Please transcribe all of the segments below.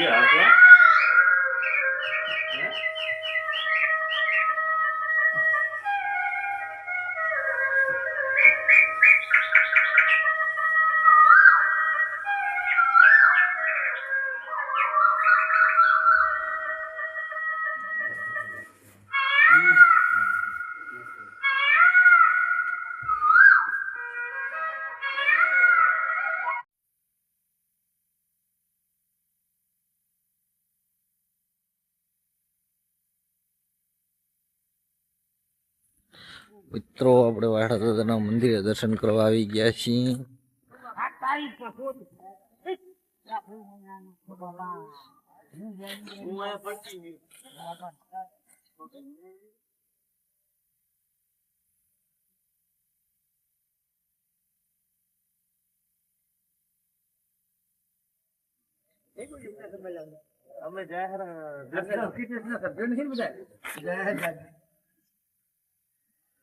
Yeah, right? મિત્રો આપણે વાડા દાદાના મંદિરે દર્શન કરવા આવી ગયા છીએ અમે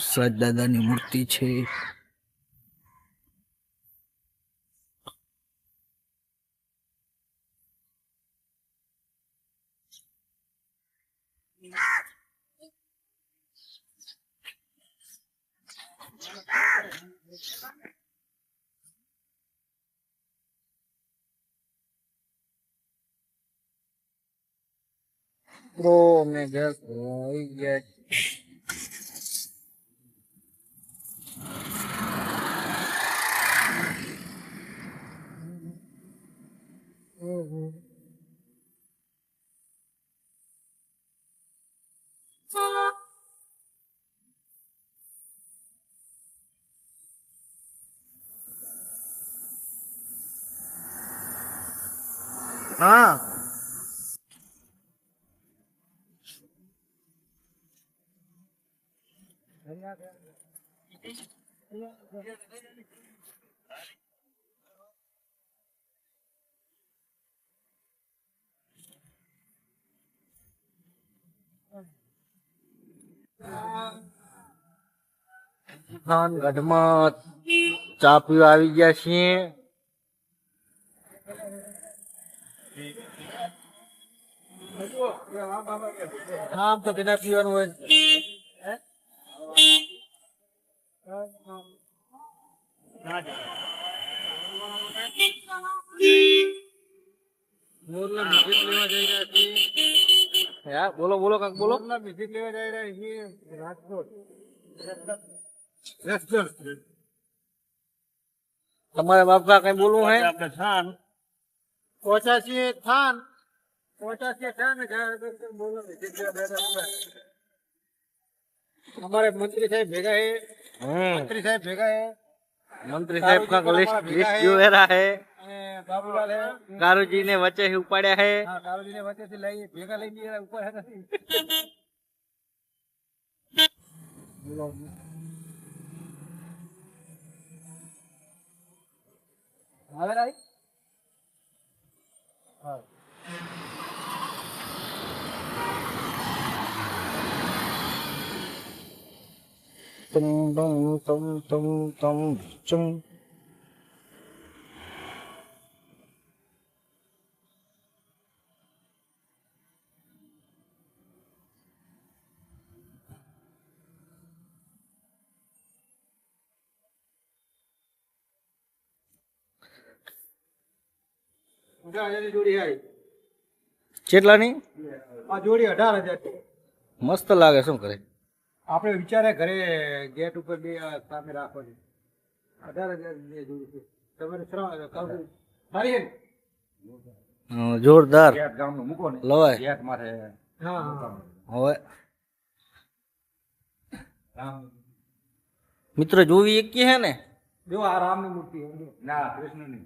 સજ દાદાની મૂર્તિ છે Ah. ગઢમાં ચા પીવા આવી ગયા છીએ. આમ તો તેના પીવાનું હોય. મોરલા મ્યુઝિક લેવા જઈ રહ્યા છીએ. હા બોલો બોલો કાક બોલો મોરલા મ્યુઝિક લેવા જઈ રહ્યા છીએ રાજકોટ તમારે બાપા કઈ બોલવું હે આપણે થાન પહોંચ્યા છીએ થાન પહોંચ્યા છીએ થાન ને ગયા વગર બોલો મ્યુઝિક લેવા બેઠા હતા. हमारे मंत्री साहब भेगा है मंत्री साहब भेगा है મંત્રી સાહેબ કા લિસ્ટ ભેગા લિસ્ટ હે. જો રહ્યા હે અને ગારુજી ને વચ્ચે ઉપાડ્યા હે. ગારુજી ને વચ્ચે લઈ ભેગા લઈ ગયા ઉપર હવે રાઈ? હા. tum tum tum tum કેટલાની? આ જોડી અઢાર હજાર મસ્ત લાગે શું કરે? આપણે વિચારે ઘરે ગેટ ઉપર બે આ સામે રાખવાની અઢાર હજારની જોડી છે. તમારે સારી છે? જોરદાર. ગેટ ગામનું મૂકો ને. લવાય. ગેટ માથે હા. હવે. હા મિત્ર જોવી એક હે ને? જો આ રામની મૂર્તિ. ના કૃષ્ણની.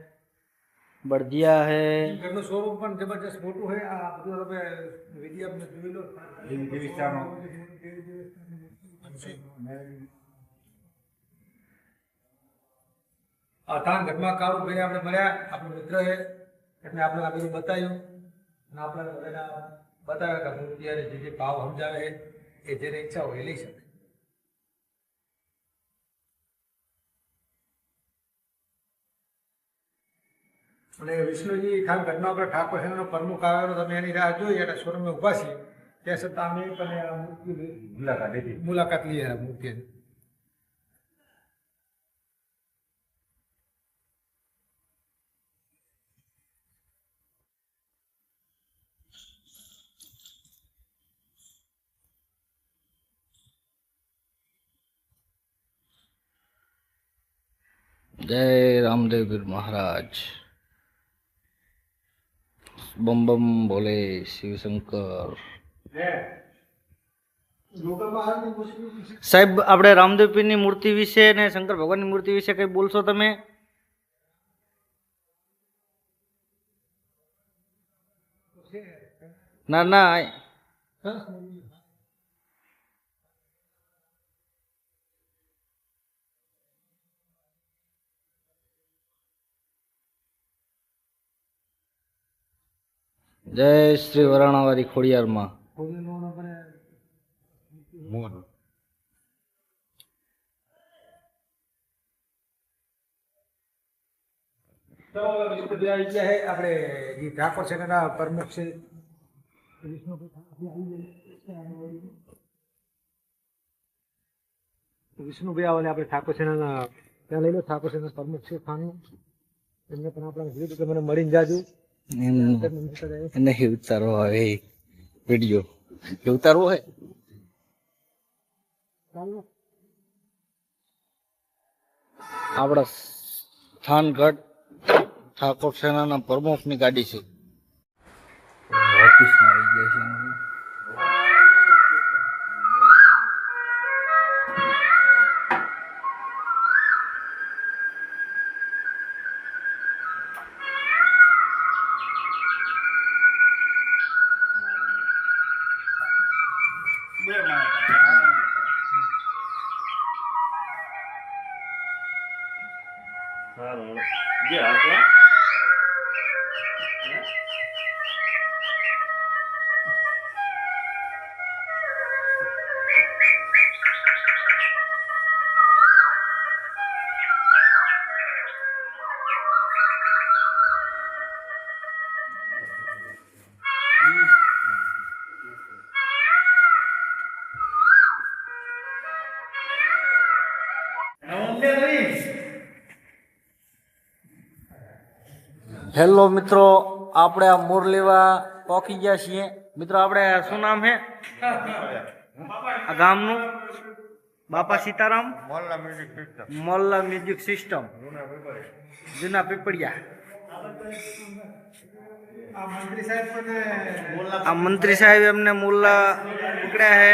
બળદિયા હે ઘરનું સ્વરૂપ પણ જબરજસ્ત મોટું છે આ બધું તમે વીડિયો આપણે જોઈ લો દેવી વિસ્તારનો આ તાન ઘટમાં કાળું ભાઈને આપણે મળ્યા આપણો મિત્ર છે એટલે આપણે આ બધું બતાવ્યું અને આપણે બધાને બતાવ્યા કે અત્યારે જે જે ભાવ સમજાવે છે એ જેને ઈચ્છા હોય એ લઈ શકે અને વિષ્ણુજી ખાન ઘટના આપણે ઠાકોર સેનાનો પ્રમુખ આવેલો તમે એની રાહ જોઈ અને શોરૂમે ઊભા છીએ ત્યાં છતાં અમે પણ આ મૂર્તિ મુલાકાત લીધી મુલાકાત લઈએ આ મૂર્તિની જય રામદેવપીર મહારાજ બમ બમ બોલે શિવશંકર. સાહેબ, આપણે રામદેવપીરની મૂર્તિ વિશે ને શંકર ભગવાનની મૂર્તિ વિશે કંઈ બોલશો તમે? ના ના જય શ્રી વરાણાવારી ખોડિયારમાં. તો છે આપણે જે ઠાકોર સેનાના પ્રમુખ છે. વિષ્ણુભાઈ આવે આપણે ઠાકોર સેનાના ત્યાં લઈ લો ઠાકોર સેના પ્રમુખ છે ખાનું. એમને પણ આપણે કીધું કે મને મળીને જાજુ. નહીં ઉતારવો હવે વીડિયો એ ઉતારવો હે? આપણા સ્થાનગઢ ઠાકોર સેનાના પ્રમુખની ગાડી છે. ઓફિસમાં આવી ગયા છે. સારું જે હાથમાં હેલો મિત્રો આપણે આ મોર લેવા પહોંચી ગયા છીએ. મિત્રો આપણે શું નામ છે આ ગામનું? બાપા સીતારામ? મોહનલા મ્યુઝિક સિસ્ટમ મોલ્લા મ્યુઝિક સિસ્ટમ જૂના પીપળિયા આ મંત્રી સાહેબ આ મંત્રી સાહેબ એમને મુલ્લા પકડ્યા છે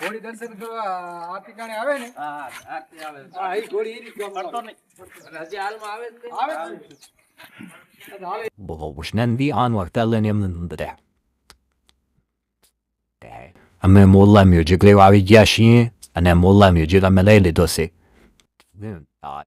ઘોડી દર્શન કરવા આ ઠેકાણે આવે ને હા એ ઘોડી એની કરતો આવે જ ને. Bohosnen vi anvart eller nämnde det. અમે મોલ્લા મ્યુઝિક લેવા આવી ગયા છીએ અને મોલ્લા મ્યુઝિક અમે લઈ લીધો છે આ